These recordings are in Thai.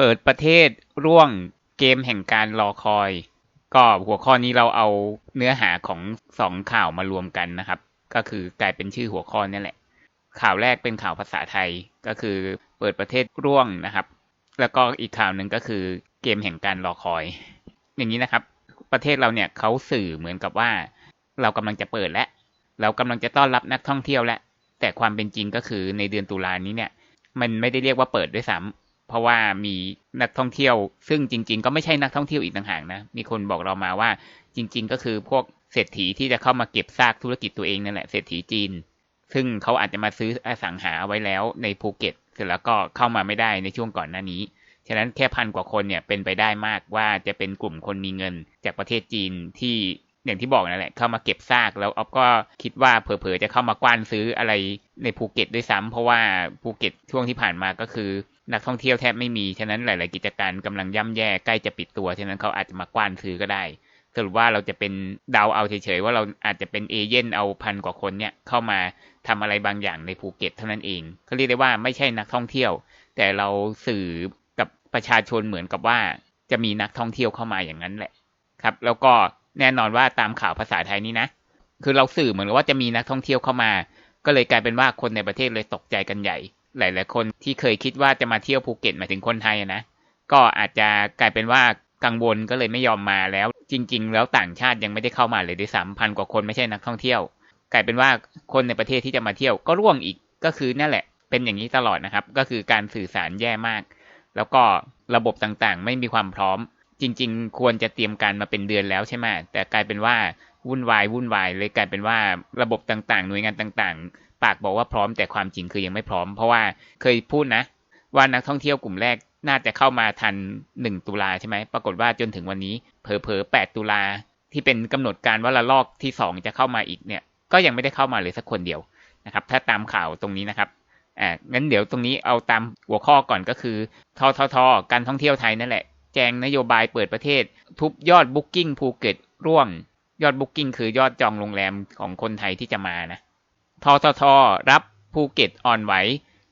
เปิดประเทศร่วงเกมแห่งการรอคอย ก็หัวข้อนี้เราเอาเนื้อหาของสองข่าวมารวมกันนะครับ ก็คือกลายเป็นชื่อหัวข้อนี่แหละ ข่าวแรกเป็นข่าวภาษาไทยก็คือเปิดประเทศร่วงนะครับ แล้วก็อีกข่าวหนึ่งก็คือเกมแห่งการรอคอย อย่างนี้นะครับ ประเทศเราเนี่ยเขาสื่อเหมือนกับว่า เรากำลังจะเปิดแล้วเรากำลังจะต้อนรับนักท่องเที่ยวแล้วแต่ความเป็นจริงก็คือในเดือนตุลานี้เนี่ย มันไม่ได้เรียกว่าเปิดด้วยซ้ำ เพราะว่ามีนักท่องเที่ยว ซึ่งจริง ๆ ก็ไม่ใช่นักท่องเที่ยวอีกต่างหากนะ มีคนบอกเรามาว่าจริง ๆ ก็คือพวกเศรษฐีที่จะเข้ามาเก็บซากธุรกิจตัวเองนั่นแหละเศรษฐีจีน ซึ่งเขาอาจจะมาซื้ออสังหาไว้แล้วในภูเก็ต เสร็จแล้วก็เข้ามาไม่ได้ในช่วงก่อนหน้านี้ฉะนั้นแค่พันกว่าคนเนี่ยเป็นไปได้มากว่าจะเป็นกลุ่มคนมีเงิน จากประเทศจีนที่อย่างที่บอกนั่นแหละเข้ามาเก็บซากแล้วออฟก็คิดว่าเผลอๆจะเข้ามากว้านซื้ออะไรในภูเก็ตด้วยซ้ำเพราะว่าภูเก็ตช่วงที่ผ่านมาก็คือ นักท่องเที่ยวแทบไม่มี ฉะนั้นหลาย ๆ กิจการกำลังย่ำแย่ใกล้จะปิดตัว ฉะนั้นเขาอาจจะมากว้านซื้อก็ได้ สรุปว่าเราจะเป็นเดาเอาเฉย ๆ ว่าเราอาจจะเป็นเอเย่นเอาพันกว่าคนเนี่ยเข้ามาทำอะไรบางอย่างในภูเก็ตเท่านั้นเองเขาเรียกได้ว่าไม่ใช่นักท่องเที่ยว แต่เราสื่อกับประชาชนเหมือนกับว่าจะมีนักท่องเที่ยวเข้ามาอย่างนั้นแหละครับ แล้วก็แน่นอนว่าตามข่าวภาษาไทยนี้นะ คือเราสื่อเหมือนว่าจะมีนักท่องเที่ยวเข้ามา ก็เลยกลายเป็นว่าคนในประเทศเลยตกใจกันใหญ่ หลาย ๆ คนที่เคยคิดว่าจะมาเที่ยวภูเก็ตหมายถึงคนไทยนะก็อาจจะกลายเป็นว่ากังวลก็เลยไม่ยอมมาแล้ว จริง ๆ แล้วต่างชาติยังไม่ได้เข้ามาเลยด้วยซ้ำพันกว่าคนไม่ใช่นักท่องเที่ยว กลายเป็นว่าคนในประเทศที่จะมาเที่ยวก็ร่วงอีกก็คือนั่นแหละ เป็นอย่างนี้ตลอดนะครับ ก็คือการสื่อสารแย่มาก แล้วก็ระบบต่างๆ ไม่มีความพร้อม จริง ๆ ควรจะเตรียมการมาเป็นเดือนแล้วใช่ไหมแต่กลายเป็นว่าวุ่นวายวุ่นวายเลยกลายเป็นว่าระบบต่างๆ หน่วยงานต่างๆ ปากบอกว่าพร้อมแต่ความจริงคือยังไม่พร้อม เพราะว่าเคยพูดนะ ว่านักท่องเที่ยวกลุ่มแรกน่าจะเข้ามาทันหนึ่งตุลาใช่ไหม ปรากฏว่าจนถึงวันนี้เผลอๆแปดตุลาที่เป็นกำหนดการว่าระลอกที่สองจะเข้ามาอีกเนี่ย ก็ยังไม่ได้เข้ามาเลยสักคนเดียวนะครับ ถ้าตามข่าวตรงนี้นะครับอ่างั้นเดี๋ยวตรงนี้เอาตามหัวข้อก่อนก็คือทททการท่องเที่ยวไทยนั่นแหละ แจงนโยบายเปิดประเทศ ทุบยอดบุ๊กิ้งภูเก็ตร่วง ยอดบุ๊กิ้งคือยอดจองโรงแรมของคนไทยที่จะมานะ ททท รับภูเก็ตอ่อนไหว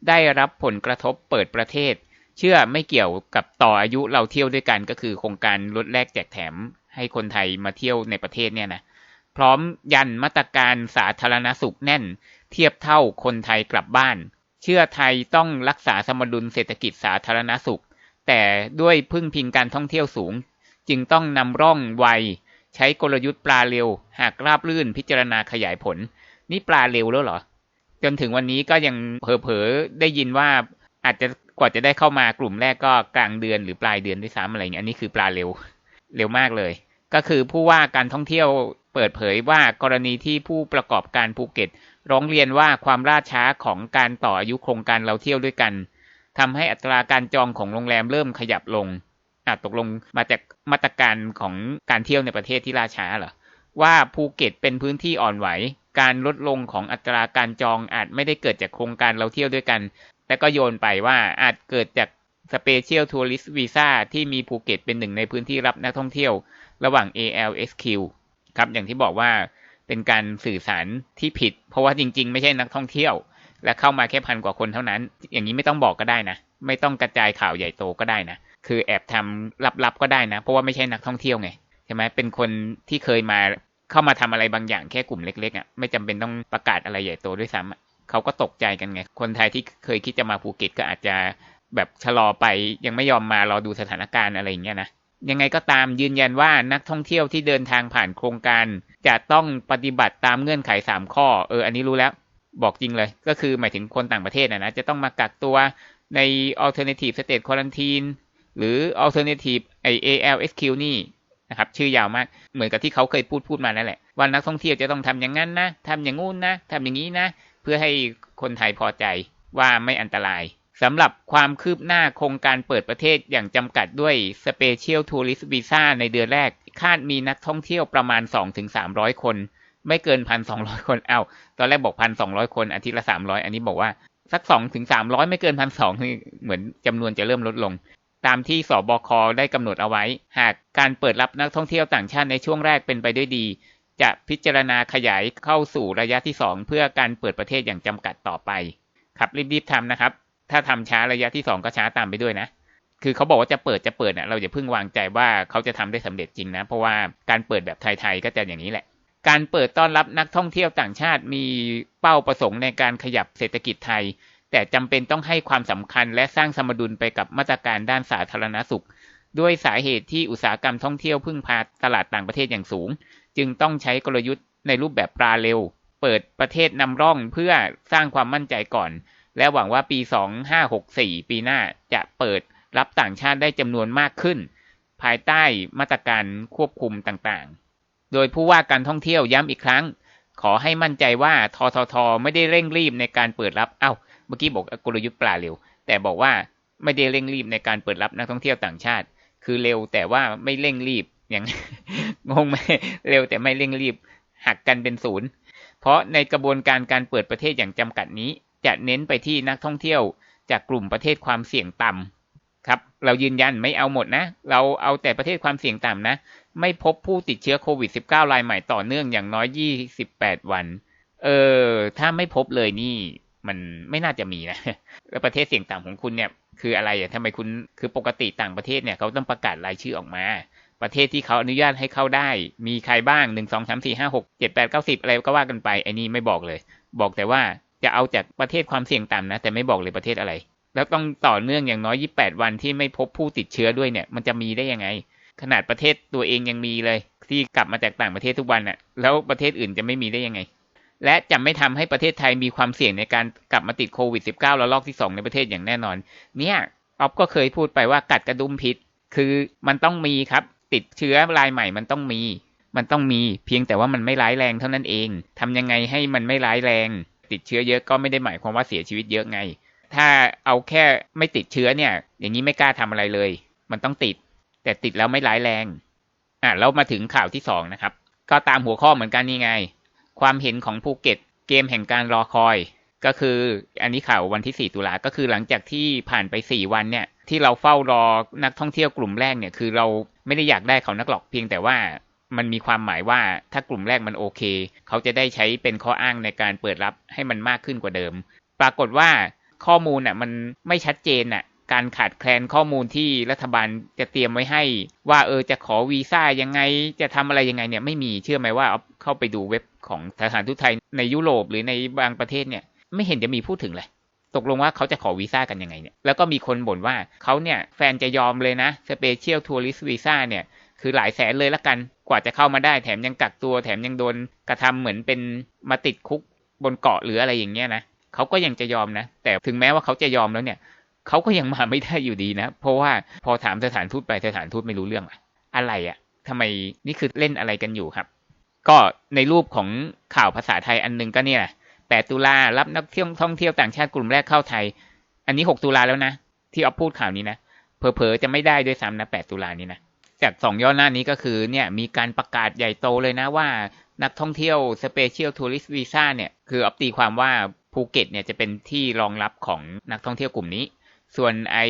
ได้รับผลกระทบเปิดประเทศ เชื่อไม่เกี่ยวกับต่ออายุเราเที่ยวด้วยกันก็คือโครงการลดแลกแจกแถมให้คนไทยมาเที่ยวในประเทศเนี่ยนะพร้อมยันมาตรการสาธารณสุขแน่น เทียบเท่าคนไทยกลับบ้าน เชื่อไทยต้องรักษาสมดุลเศรษฐกิจสาธารณสุข แต่ด้วยพึ่งพิงการท่องเที่ยวสูง จึงต้องนำร่องไวใช้กลยุทธ์ปลาเร็ว หากราบลื่นพิจารณาขยายผล นี่ปลาเร็วแล้วเหรอ จนถึงวันนี้ก็ยังเผลอๆได้ยินว่าอาจจะกว่าจะได้เข้ามากลุ่มแรกก็กลางเดือนหรือปลายเดือนด้วยซ้ำอะไรเงี้ยอันนี้คือปลาเร็วเร็วมากเลย ก็คือผู้ว่าการท่องเที่ยวเปิดเผยว่ากรณีที่ผู้ประกอบการภูเก็ต ร้องเรียนว่าความล่าช้าของการต่ออายุโครงการเราเที่ยวด้วยกันทำให้อัตราการจองของโรงแรมเริ่มขยับลงอะตกลงมาจากมาตรการของการเที่ยวในประเทศที่ล่าช้าเหรอว่าภูเก็ตเป็นพื้นที่อ่อนไหว การลดลงของอัตราการจองอาจไม่ได้เกิดจากโครงการเราเที่ยวด้วยกัน แต่ก็โยนไปว่าอาจเกิดจากสเปเชียลทัวริสต์วีซ่าที่มีภูเก็ตเป็นหนึ่งในพื้นที่รับนักท่องเที่ยว ระหว่าง ALSQ ครับอย่างที่บอกว่าเป็นการสื่อสารที่ผิด เพราะว่าจริง ๆ ไม่ใช่นักท่องเที่ยว และเข้ามาแค่พันกว่าคนเท่านั้น อย่างนี้ไม่ต้องบอกก็ได้นะ ไม่ต้องกระจายข่าวใหญ่โตก็ได้นะ คือแอบทำลับๆก็ได้นะ เพราะว่าไม่ใช่นักท่องเที่ยวไงใช่ไหมเป็นคนที่เคยมา เข้ามาทำอะไรบางอย่างแค่กลุ่มเล็กๆอะไม่จำเป็นต้องประกาศอะไรใหญ่โตด้วยซ้ำเขาก็ตกใจกันไง คนไทยที่เคยคิดจะมาภูเก็ตก็อาจจะแบบชะลอไปยังไม่ยอมมารอดูสถานการณ์อะไรอย่างเงี้ยนะยังไงก็ตามยืนยันว่านักท่องเที่ยวที่เดินทางผ่านโครงการ จะต้องปฏิบัติตามเงื่อนไข 3 ข้อ เออ อันนี้รู้แล้ว บอกจริงเลย ก็คือหมายถึงคนต่างประเทศนะนะ จะต้องมากักตัวใน alternative state quarantine หรือ alternative ไอ ALSQ นี่ นะครับชื่อยาวมากเหมือนกับที่เขาเคยพูดพูดมานั่นแหละว่านักท่องเที่ยวจะต้องทำอย่างนั้นนะทำอย่างงู้นนะทำอย่างนี้นะ เพื่อให้คนไทยพอใจว่าไม่อันตรายสำหรับความคืบหน้าโครงการเปิดประเทศอย่างจำกัดด้วย Special Tourist Visa ในเดือนแรก คาดมีนักท่องเที่ยวประมาณ 2-300 คน ไม่เกินพันสองร้อยคนเอา้าตอนแรกบอกพันสองร้อยคนอาทิตย์ละสามร้อยอันนี้บอกว่าสักสองถึงสามร้อยไม่เกินพันสองนี่เหมือนจำนวนจะเริ่มลดลง ตามที่สบคได้กำหนดเอาไว้ หากการเปิดรับนักท่องเที่ยวต่างชาติในช่วงแรกเป็นไปด้วยดี จะพิจารณาขยายเข้าสู่ระยะที่ 2 เพื่อการเปิดประเทศอย่างจำกัดต่อไป ครับรีบๆทำนะครับ ถ้าทำช้าระยะที่ 2 ก็ช้าตามไปด้วยนะคือเขาบอกว่าจะเปิดจะเปิดเนี่ยเราอย่าเพิ่งวางใจว่าเขาจะทำได้สำเร็จจริงนะ เพราะว่าการเปิดแบบไทยๆก็จะอย่างนี้แหละ การเปิดต้อนรับนักท่องเที่ยวต่างชาติมีเป้าประสงค์ในการขยับเศรษฐกิจไทย แต่จำเป็นต้องให้ความสำคัญและสร้างสมดุลไปกับมาตรการด้านสาธารณสุข ด้วยสาเหตุที่อุตสาหกรรมท่องเที่ยวพึ่งพาตลาดต่างประเทศอย่างสูง จึงต้องใช้กลยุทธ์ในรูปแบบปลาเร็ว เปิดประเทศนำร่องเพื่อสร้างความมั่นใจก่อน และหวังว่าปี 2564 ปีหน้าจะเปิดรับต่างชาติได้จำนวนมากขึ้น ภายใต้มาตรการควบคุมต่างๆ โดยผู้ว่าการท่องเที่ยวย้ำอีกครั้ง ขอให้มั่นใจว่าททท ไม่ได้เร่งรีบในการเปิดรับเอ้า เมื่อกี้บอกกลยุทธ์ปลาเร็ว แต่บอกว่าไม่ได้เร่งรีบในการเปิดรับนักท่องเที่ยวต่างชาติ คือเร็วแต่ว่าไม่เร่งรีบอย่างงงไหมเร็วแต่ไม่เร่งรีบหักกันเป็นศูนย์เพราะในกระบวนการการเปิดประเทศอย่างจำกัดนี้ จะเน้นไปที่นักท่องเที่ยว จากกลุ่มประเทศความเสี่ยงต่ำครับ เรายืนยันไม่เอาหมดนะ เราเอาแต่ประเทศความเสี่ยงต่ำนะ ไม่พบผู้ติดเชื้อโควิด -19 รายใหม่ต่อเนื่องอย่างน้อย 28 วัน เออ ถ้าไม่พบเลยนี่ มันไม่น่าจะมีนะแล้วประเทศเสี่ยงต่ำของคุณเนี่ยคืออะไรอะทำไมคุณคือปกติต่างประเทศเนี่ยเขาต้องประกาศรายชื่อออกมา ประเทศที่เขาอนุญาตให้เข้าได้ มีใครบ้างหนึ่งสองสามสี่ห้าหกเจ็ดแปดเก้าสิบอะไรก็ว่ากันไปไอ้นี่ไม่บอกเลย บอกแต่ว่าจะเอาจากประเทศความเสี่ยงต่ำนะ แต่ไม่บอกเลยประเทศอะไร แล้วต้องต่อเนื่องอย่างน้อยยี่แปดวันที่ไม่พบผู้ติดเชื้อด้วยเนี่ย มันจะมีได้ยังไง ขนาดประเทศตัวเองยังมีเลย ที่กลับมาจากต่างประเทศทุกวันน่ะ แล้วประเทศอื่นจะไม่มีได้ยังไง และจะไม่ทำให้ประเทศไทยมีความเสี่ยงในการกลับมาติดโควิด -19 ระลอกที่ 2 ในประเทศอย่างแน่นอน เนี่ยออฟก็เคยพูดไปว่ากัดกระดุมพิษคือมันต้องมีครับ ติดเชื้อรายใหม่มันต้องมี มันต้องมีเพียงแต่ว่ามันไม่ร้ายแรงเท่านั้นเองทำยังไงให้มันไม่ร้ายแรง ติดเชื้อเยอะก็ไม่ได้หมายความว่าเสียชีวิตเยอะไง ถ้าเอาแค่ไม่ติดเชื้อเนี่ย อย่างนี้ไม่กล้าทำอะไรเลย มันต้องติด แต่ติดแล้วไม่ร้ายแรงอะแล้วมาถึงข่าวที่สองนะครับ ก็ตามหัวข้อเหมือนกันนี่ไง ความเห็นของภูเก็ตเกมแห่งการรอคอย ก็คืออันนี้ข่าววันที่ 4 ตุลาก็คือหลังจากที่ผ่านไป 4 วันเนี่ยที่เราเฝ้ารอนักท่องเที่ยวกลุ่มแรกเนี่ยคือเราไม่ได้อยากได้เขานักหรอกเพียงแต่ว่ามันมีความหมายว่าถ้ากลุ่มแรกมันโอเค เขาจะได้ใช้เป็นข้ออ้างในการเปิดรับให้มันมากขึ้นกว่าเดิม ปรากฏว่าข้อมูลอะมันไม่ชัดเจนอะการขาดแคลนข้อมูลที่รัฐบาลจะเตรียมไว้ให้ ว่าเออจะขอวีซ่ายังไงจะทำอะไรยังไงเนี่ยไม่มีเชื่อไหมว่าเข้าไปดูเว็บ ของสถานทูตไทยในยุโรปหรือในบางประเทศเนี่ยไม่เห็นจะมีพูดถึงเลยตกลงว่าเขาจะขอวีซ่ากันยังไงเนี่ยแล้วก็มีคนบ่นว่าเขาเนี่ยแฟนจะยอมเลยนะสเปเชียลทัวริสวีซ่าเนี่ยคือหลายแสนเลยละกันกว่าจะเข้ามาได้แถมยังกักตัว แถมยังโดนกระทำเหมือนเป็นมาติดคุกบนเกาะหรืออะไรอย่างเงี้ยนะเขาก็ยังจะยอมนะ แต่ถึงแม้ว่าเขาจะยอมแล้วเนี่ยเขาก็ยังมาไม่ได้อยู่ดีนะ เพราะว่าพอถามสถานทูตไปสถานทูตไม่รู้เรื่องอะอะไรอะทำไมนี่คือเล่นอะไรกันอยู่ครับ ก็ในรูปของข่าวภาษาไทยอันนึงก็เนี่ย8ตุลารับนักเที่ยวท่องเที่ยวต่างชาติกลุ่มแรกเข้าไทย อันนี้6ตุลาแล้วนะ ที่ออฟพูดข่าวนี้นะเผลอๆจะไม่ได้ด้วยซ้ำนะ8ตุลานี้นะจากสองย่อหน้านี้ก็คือเนี่ยมีการประกาศใหญ่โตเลยนะว่านักท่องเที่ยวสเปเชียลทัวริสต์วีซ่าเนี่ยคือออฟตีความว่าภูเก็ตเนี่ยจะเป็นที่รองรับของนักท่องเที่ยวกลุ่มนี้ ส่วนไอ้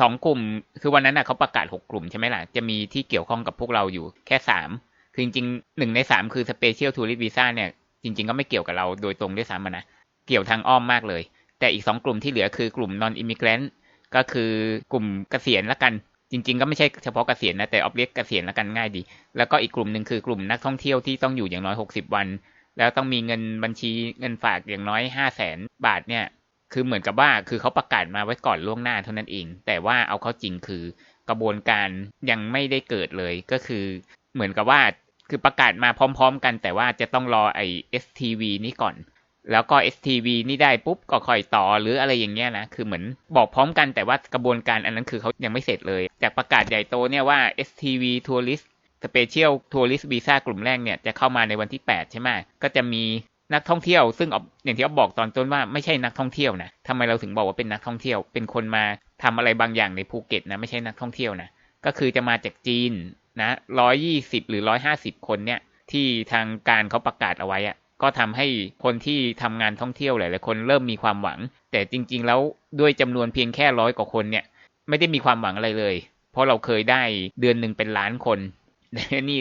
สองกลุ่ม คือวันนั้นนะเขาประกาศหกกลุ่มใช่ไหมล่ะ จะมีที่เกี่ยวข้องกับพวกเราอยู่แค่สาม คือจริงๆหนึ่งในสามคือสเปเชียลทัวริสต์วีซ่าเนี่ยจริง ๆ ก็ไม่เกี่ยวกับเราโดยตรงด้วยซ้ำนะเกี่ยวทางอ้อมมากเลย แต่อีกสองกลุ่มที่เหลือคือกลุ่ม non immigrant ก็คือกลุ่มเกษียณละกัน จริง ๆ ก็ไม่ใช่เฉพาะเกษียณนะแต่ออฟเรียกเกษียณละกันง่ายดี แล้วก็อีกกลุ่มหนึ่งคือกลุ่มนักท่องเที่ยวที่ต้องอยู่อย่างน้อยหกสิบวัน แล้วต้องมีเงินบัญชีเงินฝากอย่างน้อยห้าแสนบาทเนี่ยคือเหมือนกับว่าคือเขาประกาศมาไว้ก่อนล่วงหน้าเท่านั้นเอง แต่ว่าเอาเข้าจริงคือกระบวนการยังไม่ได้เกิดเลยก็คือเหมือนกับว่า คือประกาศมาพร้อม ๆ กัน แต่ว่าจะต้องรอไอ้ STV นี้ก่อน แล้วก็ STV นี่ได้ปุ๊บก็ค่อยต่อหรืออะไรอย่างเงี้ยนะคือเหมือนบอกพร้อมกันแต่ว่ากระบวนการอันนั้นคือเขายังไม่เสร็จเลย จากประกาศใหญ่โตเนี่ยว่า STV Tourist Special Tourist Visa กลุ่มแรกเนี่ยจะเข้ามาในวันที่ 8 ใช่ไหมก็จะมีนักท่องเที่ยวซึ่งอย่างที่อ๊อฟบอกตอนต้นว่าไม่ใช่นักท่องเที่ยวนะทำไมเราถึงบอกว่าเป็นนักท่องเที่ยว เป็นคนมาทำอะไรบางอย่างในภูเก็ตนะไม่ใช่นักท่องเที่ยวนะก็คือจะมาจากจีน นะร้อยยี่สิบหรือร้อยห้าสิบคนเนี่ย ที่ทางการเขาประกาศเอาไว้อะก็ทำให้คนที่ทำงานท่องเที่ยวหลายๆคนเริ่มมีความหวัง แต่จริง ๆ แล้วด้วยจำนวนเพียงแค่ร้อยกว่าคนเนี่ย ไม่ได้มีความหวังอะไรเลย เพราะเราเคยได้เดือนหนึ่งเป็นล้านคนแต่นี่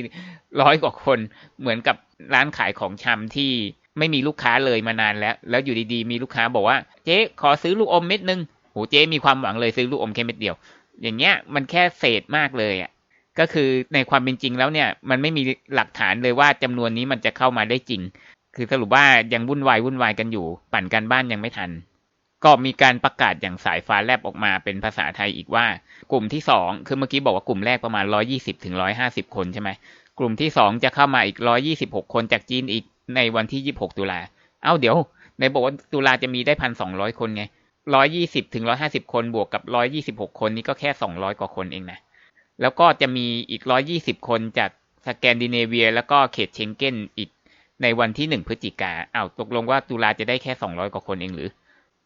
ร้อยกว่าคนเหมือนกับร้านขายของชำที่ไม่มีลูกค้าเลยมานานแล้ว แล้วอยู่ดีๆ มีลูกค้าบอกว่า เจ๊ขอซื้อลูกอมเม็ดนึงโหเจ๊มีความหวังเลยซื้อลูกอมแค่เม็ดเดียว อย่างเงี้ยมันแค่เศษมากเลยอะ ก็คือในความเป็นจริงแล้วเนี่ย มันไม่มีหลักฐานเลยว่าจำนวนนี้มันจะเข้ามาได้จริง คือสรุปว่ายังวุ่นวายวุ่นวายกันอยู่ ปั่นกันบ้านยังไม่ทัน ก็มีการประกาศอย่างสายฟ้าแลบออกมาเป็นภาษาไทยอีกว่า กลุ่มที่สองคือเมื่อกี้บอกว่ากลุ่มแรกประมาณร้อยี่สิบถึงร้อยห้าสิบคนใช่ไหมกลุ่มที่สองจะเข้ามาอีกร้อยี่สิบหกคนจากจีนอีกในวันที่ยี่หกตุลาเอ้าเดี๋ยวในบอกว่าตุลาจะมีได้พันสองร้อยคนไงร้อยี่สิบถึงร้อยห้าสิบคนบวกกับร้อยี่สิบหกคนนี้ก็แค่สองร้อยกว่าคนเองนะ แล้วก็จะมีอีกร้อยี่สิบคนจากสแกนดิเนเวีย แล้วก็เขตเชงเก้นอีกในวันที่หนึ่งพฤศจิกาอ้าวตกลงว่าตุลาจะได้แค่สองร้อยกว่าคนเองหรือ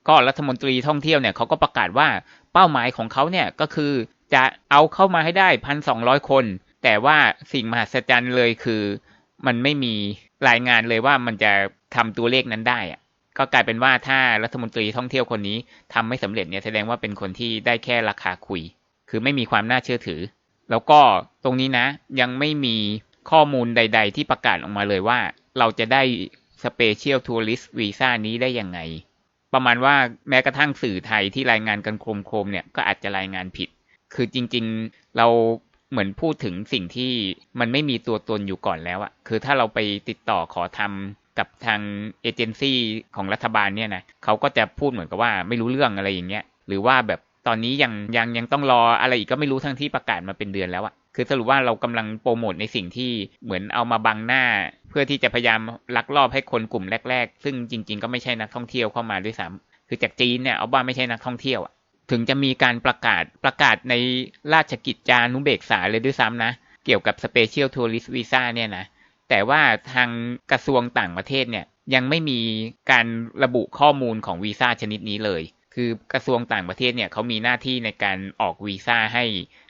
ก็รัฐมนตรีท่องเที่ยวเนี่ยเขาก็ประกาศว่าเป้าหมายของเขาเนี่ยก็คือจะเอาเข้ามาให้ได้พันสองร้อยคน แต่ว่าสิ่งมหัศจรรย์เลยคือ มันไม่มีรายงานเลยว่ามันจะทำตัวเลขนั้นได้อะก็กลายเป็นว่าถ้ารัฐมนตรีท่องเที่ยวคนนี้ทำไม่สำเร็จเนี่ยแสดงว่าเป็นคนที่ได้แค่ราคาคุย คือไม่มีความน่าเชื่อถือ แล้วก็ตรงนี้นะ ยังไม่มีข้อมูลใด ๆ ที่ประกาศออกมาเลยว่า เราจะได้สเปเชียลทัวริสต์วีซ่านี้ได้ยังไง ประมาณว่าแม้กระทั่งสื่อไทยที่รายงานกันโครมๆเนี่ยก็อาจจะรายงานผิด คือจริงๆเราเหมือนพูดถึงสิ่งที่มันไม่มีตัวตนอยู่ก่อนแล้วอะคือถ้าเราไปติดต่อขอทำกับทางเอเจนซี่ของรัฐบาลเนี่ยนะเขาก็จะพูดเหมือนกับว่าไม่รู้เรื่องอะไรอย่างเงี้ย หรือว่าแบบ ตอนนี้ยังยังยังต้องรออะไรอีกก็ไม่รู้ทั้งที่ประกาศมาเป็นเดือนแล้วอะคือสรุปว่าเรากำลังโปรโมทในสิ่งที่เหมือนเอามาบังหน้า เพื่อที่จะพยายามลักลอบให้คนกลุ่มแรก ๆ ซึ่งจริง ๆ ก็ไม่ใช่นักท่องเที่ยวเข้ามาด้วยซ้ำคือจากจีนเนี่ยเอาว่าไม่ใช่นักท่องเที่ยวอะถึงจะมีการประกาศประกาศในราชกิจจานุเบกษาเลยด้วยซ้ำนะ เกี่ยวกับ Special Tourist Visa เนี่ยนะแต่ว่าทางกระทรวงต่างประเทศเนี่ยยังไม่มีการระบุข้อมูลของวีซ่าชนิดนี้เลย คือกระทรวงต่างประเทศเนี่ยเขามีหน้าที่ในการออกวีซ่าให้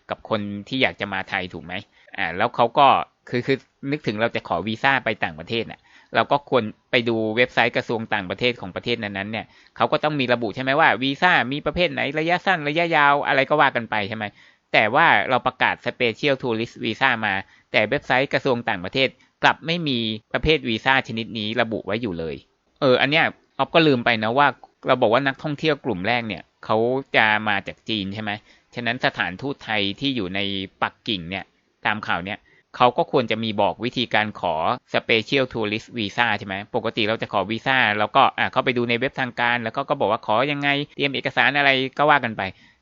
กับคนที่อยากจะมาไทยถูกไหมอ่าแล้วเขาก็คือคือนึกถึงเราจะขอวีซ่าไปต่างประเทศน่ะเราก็ควรไปดูเว็บไซต์กระทรวงต่างประเทศของประเทศนั้นๆเนี่ยเขาก็ต้องมีระบุใช่ไหมว่าวีซ่ามีประเภทไหนระยะสั้นระยะยาวอะไรก็ว่ากันไปใช่ไหมแต่ว่าเราประกาศ Special Tourist Visa มา แต่เว็บไซต์กระทรวงต่างประเทศ กลับไม่มีประเภทวีซ่าชนิดนี้ระบุไว้อยู่เลย เออ อันเนี้ยออฟก็ลืมไปนะว่า เราบอกว่านักท่องเที่ยวกลุ่มแรกเนี่ยเขาจะมาจากจีนใช่ไหมฉะนั้นสถานทูตไทยที่อยู่ในปักกิ่งเนี่ยตามข่าวเนี่ยเขาก็ควรจะมีบอกวิธีการขอ Special Tourist Visa ใช่ไหม ปกติเราจะขอวีซ่าแล้วก็อ่าเข้าไปดูในเว็บทางการ แล้วก็ก็บอกว่าขอยังไง เตรียมเอกสารอะไรก็ว่ากันไป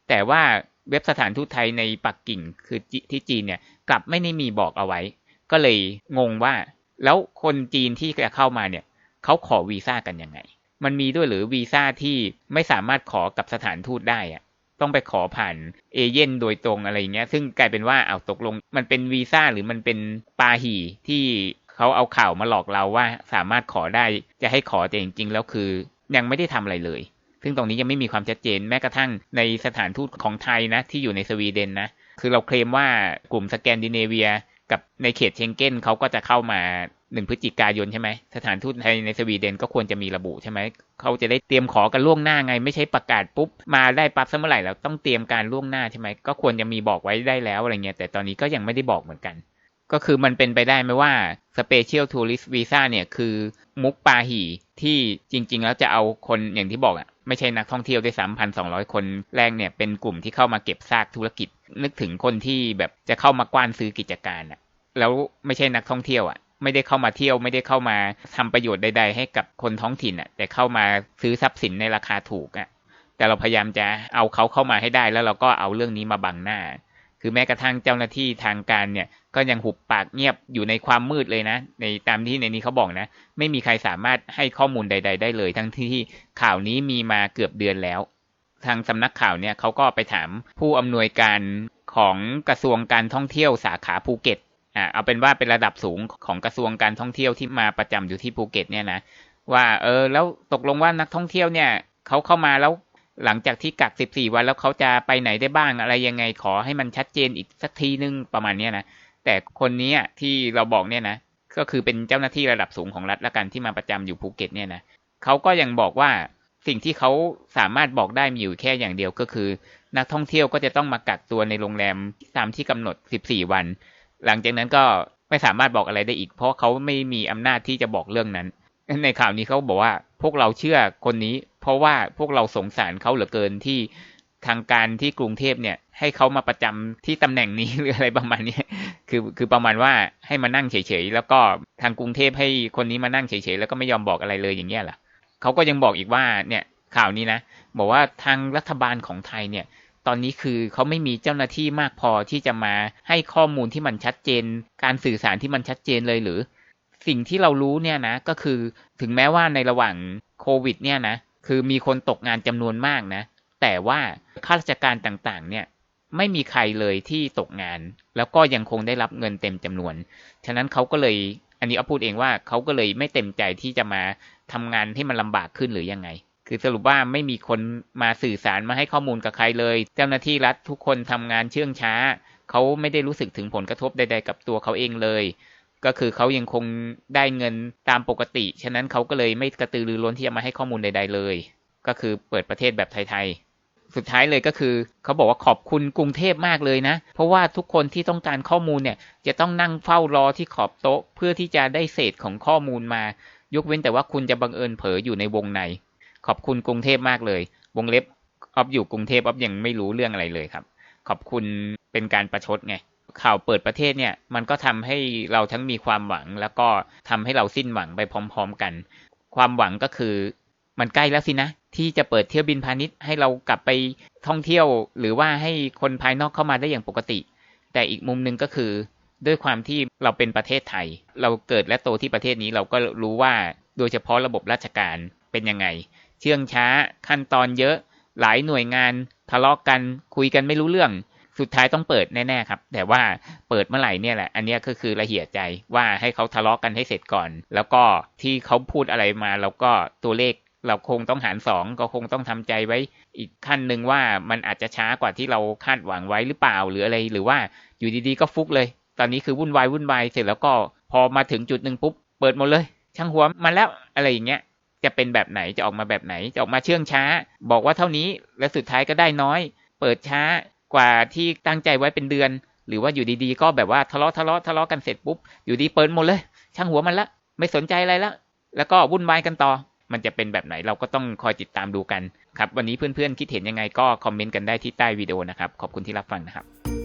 แต่ว่าเว็บสถานทูตไทยในปักกิ่งคือที่จีนเนี่ยกลับไม่ได้มีบอกเอาไว้ ก็เลยงงว่า แล้วคนจีนที่จะเข้ามาเนี่ยเขาขอวีซ่ากันยังไง มันมีด้วยหรือวีซ่าที่ไม่สามารถขอกับสถานทูตได้อะต้องไปขอผ่านเอเย่นโดยตรงอะไรเงี้ย ซึ่งกลายเป็นว่าเอาตกลง มันเป็นวีซ่าหรือมันเป็นปาหีที่เขาเอาข่าวมาหลอกเราว่าสามารถขอได้จะให้ขอแต่จริงๆแล้วคือ ยังไม่ได้ทำอะไรเลย ซึ่งตรงนี้ยังไม่มีความชัดเจนแม้กระทั่งในสถานทูตของไทยนะที่อยู่ในสวีเดนนะคือเราเคลมว่ากลุ่มสแกนดิเนเวีย กับในเขตเชงเก้นเขาก็จะเข้ามา หนึ่งพฤศจิกายนใช่ไหมสถานทูตไทยในสวีเดนก็ควรจะมีระบุใช่ไหมเขาจะได้เตรียมขอกันล่วงหน้าไง ไม่ใช่ประกาศปุ๊บมาได้ปั๊บเมื่อไหร่แล้วต้องเตรียมการล่วงหน้าใช่ไหมก็ควรจะมีบอกไว้ได้แล้วอะไรเงี้ยแต่ตอนนี้ก็ยังไม่ได้บอกเหมือนกัน ก็คือมันเป็นไปได้ไหมว่า Special Tourist Visa เนี่ยคือมุกปาหีที่จริง ๆ แล้วจะเอาคนอย่างที่บอกอะไม่ใช่นักท่องเที่ยวได้สามพันสองร้อยคนแรกเนี่ยเป็นกลุ่มที่เข้ามาเก็บซากธุรกิจ นึกถึงคนที่แบบจะเข้ามากว้านซื้อกิจการอะแล้วไม่ใช่นักท่องเที่ยวอะ ไม่ได้เข้ามาเที่ยวไม่ได้เข้ามาทำประโยชน์ใด ๆ ให้กับคนท้องถิ่นอะ แต่เข้ามาซื้อทรัพย์สินในราคาถูกอะ แต่เราพยายามจะเอาเขาเข้ามาให้ได้แล้วเราก็เอาเรื่องนี้มาบังหน้า คือแม้กระทั่งเจ้าหน้าที่ทางการเนี่ย ก็ยังหุบปากเงียบอยู่ในความมืดเลยนะ ในตามที่ในนี้เขาบอกนะ ไม่มีใครสามารถให้ข้อมูลใด ๆ ได้เลย ทั้งที่ข่าวนี้มีมาเกือบเดือนแล้ว ทางสำนักข่าวเนี่ยเขาก็ไปถามผู้อำนวยการของกระทรวงการท่องเที่ยวสาขาภูเก็ต อ่าเอาเป็นว่าเป็นระดับสูงของกระทรวงการท่องเที่ยวที่มาประจำอยู่ที่ภูเก็ตเนี่ยนะว่าเออแล้วตกลงว่านักท่องเที่ยวเนี่ยเขาเข้ามาแล้วหลังจากที่กัก 14 วันแล้วเขาจะไปไหนได้บ้างอะไรยังไงขอให้มันชัดเจนอีกสักทีนึงประมาณนี้นะแต่คนนี้ที่เราบอกเนี่ยนะก็คือเป็นเจ้าหน้าที่ระดับสูงของรัฐละกันที่มาประจำอยู่ภูเก็ตเนี่ยนะเขาก็ยังบอกว่าสิ่งที่เขาสามารถบอกได้มีอยู่แค่อย่างเดียวก็คือ นักท่องเที่ยวก็จะต้องมากักตัวในโรงแรมตามที่กำหนด 14 วัน หลังจากนั้นก็ไม่สามารถบอกอะไรได้อีก เพราะเขาไม่มีอำนาจที่จะบอกเรื่องนั้น ในข่าวนี้เขาบอกว่าพวกเราเชื่อคนนี้ เพราะว่าพวกเราสงสารเขาเหลือเกินที่ทางการที่กรุงเทพเนี่ย ให้เขามาประจำที่ตำแหน่งนี้หรืออะไรประมาณนี้คือคือประมาณว่าให้มานั่งเฉยๆแล้วก็ทางกรุงเทพให้คนนี้มานั่งเฉยๆแล้วก็ไม่ยอมบอกอะไรเลยอย่างเงี้ยล่ะเขาก็ยังบอกอีกว่าเนี่ยข่าวนี้นะบอกว่าทางรัฐบาลของไทยเนี่ย ตอนนี้คือเขาไม่มีเจ้าหน้าที่มากพอที่จะมาให้ข้อมูลที่มันชัดเจน การสื่อสารที่มันชัดเจนเลยหรือ สิ่งที่เรารู้เนี่ยนะก็คือถึงแม้ว่าในระหว่างโควิดเนี่ยนะคือมีคนตกงานจำนวนมากนะ แต่ว่าข้าราชการต่างๆ เนี่ยไม่มีใครเลยที่ตกงาน แล้วก็ยังคงได้รับเงินเต็มจำนวน ฉะนั้นเขาก็เลยอันนี้เอาพูดเองว่าเขาก็เลยไม่เต็มใจที่จะมาทำงานให้มันลำบากขึ้นหรือยังไง คือสรุปว่าไม่มีคนมาสื่อสารมาให้ข้อมูลกับใครเลย เจ้าหน้าที่รัฐทุกคนทำงานเชื่องช้า เขาไม่ได้รู้สึกถึงผลกระทบใด ๆ กับตัวเขาเองเลย ก็คือเขายังคงได้เงินตามปกติ ฉะนั้นเขาก็เลยไม่กระตือรือร้นที่จะมาให้ข้อมูลใด ๆ เลย ก็คือเปิดประเทศแบบไทยๆ สุดท้ายเลยก็คือ เขาบอกว่าขอบคุณกรุงเทพมากเลยนะ เพราะว่าทุกคนที่ต้องการข้อมูลเนี่ย จะต้องนั่งเฝ้ารอที่ขอบโต๊ะ เพื่อที่จะได้เศษของข้อมูลมา ยกเว้นแต่ว่าคุณจะบังเอิญเผลออยู่ในวงใน ขอบคุณกรุงเทพมากเลย วงเล็บออฟอยู่กรุงเทพออฟยังไม่รู้เรื่องอะไรเลยครับ ขอบคุณเป็นการประชดไงข่าวเปิดประเทศเนี่ยมันก็ทำให้เราทั้งมีความหวัง แล้วก็ทำให้เราสิ้นหวังไปพร้อม ๆกัน ความหวังก็คือมันใกล้แล้วสินะ ที่จะเปิดเที่ยวบินพาณิชย์ให้เรากลับไปท่องเที่ยว หรือว่าให้คนภายนอกเข้ามาได้อย่างปกติ แต่อีกมุมหนึ่งก็คือด้วยความที่เราเป็นประเทศไทย เราเกิดและโตที่ประเทศนี้เราก็รู้ว่าโดยเฉพาะระบบราชการเป็นยังไง เชื่องช้า ขั้นตอนเยอะ หลายหน่วยงานทะเลาะกกันคุยกันไม่รู้เรื่อง สุดท้ายต้องเปิดแน่ๆครับ แต่ว่าเปิดเมื่อไหร่เนี่ยแหละ อันนี้ก็คือละเหี่ยใจว่าให้เขาทะเลาะกันให้เสร็จก่อน แล้วก็ที่เขาพูดอะไรมาแล้วก็ตัวเลขเราคงต้องหารสองก็คงต้องทำใจไว้อีกขั้นหนึ่งว่ามันอาจจะช้ากว่าที่เราคาดหวังไว้หรือเปล่าหรืออะไรหรือว่าอยู่ดีๆก็ฟุกเลย ตอนนี้คือวุ่นวายวุ่นวายเสร็จแล้วก็พอมาถึงจุดหนึ่งปุ๊บเปิดหมดเลย ช่างหัวมาแล้วอะไรอย่างเงี้ย จะเป็นแบบไหนจะออกมาแบบไหน จะออกมาเชื่องช้า บอกว่าเท่านี้และสุดท้ายก็ได้น้อย เปิดช้ากว่าที่ตั้งใจไว้เป็นเดือน หรือว่าอยู่ดีๆ ก็แบบว่าทะเลาะทะเลาะทะเลาะกันเสร็จปุ๊บอยู่ดีเปิดหมดเลย ช่างหัวมันละไม่สนใจอะไรละแล้วก็วุ่นวายกันต่อ มันจะเป็นแบบไหนเราก็ต้องคอยติดตามดูกันครับวันนี้เพื่อนๆคิดเห็นยังไงก็คอมเมนต์กันได้ที่ใต้วิดีโอนะครับขอบคุณที่รับฟังนะครับ